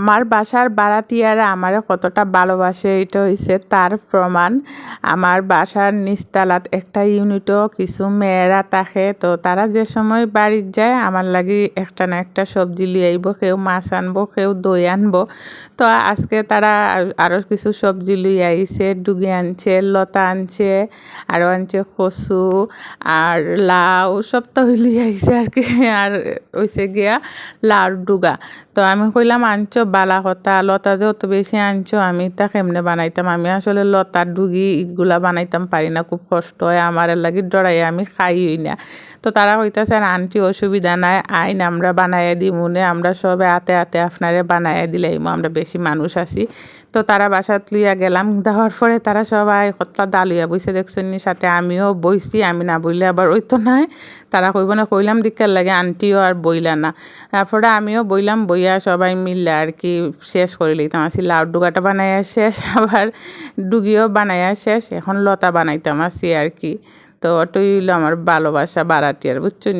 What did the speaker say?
আমার বাসার বাড়াটিয়ারা আমার কতটা ভালোবাসে, এটা হইছে তার প্রমাণ। আমার বাসার নিচতলাত একটা ইউনিটও, কিছু মেয়েরা থাকে, তো তারা যে সময় বাড়ির যায়, আমার লাগি একটা না একটা সবজি লিয়ে আইব, কেউ মাছ আনব, কেউ দই আনব। তো আজকে তারা আরও কিছু সবজি লইয়া আইছে, ডুগি আনছে, লতা আনছে আরও আনছে কচু, আর লাউ, সব তো লিয়ে আইছে আর কি, আর হইছে গিয়া লাউর ডুগা। তো আমি কইলাম, আনছো বালা কথা, লতা যে অত বেশি আনছো আমি তা কেমনে বানাইতাম? আমি আসলে লতার ডুগি ইগুলা বানাইতাম, পারি না, খুব কষ্ট হয়। আমার লাগি ডরাই আমি খাইই না। তো তারা কইতাছে আন্টি, অসুবিধা নাই, আইন আমরা বানাইয়া দিমুনে আমরা সবে হাতে হাতে আপনারে বানাইয়া দিলাইমু, আমরা বেশি মানুষ আছি। তো তারা বাসাত লইয়া গেলাম দেওয়ার পরে তারা সবাই কতলা ডালিয়া বইছে দেখছেন সাথে আমিও বইছি, আমি না বইলে আবার ওই তো নাই তারা কইব, না, কইলাম দিকার লাগে, আন্টিও আর বইলা না। তারপরে আমিও বইলাম, বইয়া সবাই মিললে আর কি শেষ করে লইতাম আসি লাউ ডুগাটা বানাইয়া শেষ, আবার ডুগিও বানাইয়া শেষ, এখন লতা বানাইতাম আসি আর কি। তো অটোই হইল আমার ভালোবাসা বাড়াটিয়ার বুঝছেন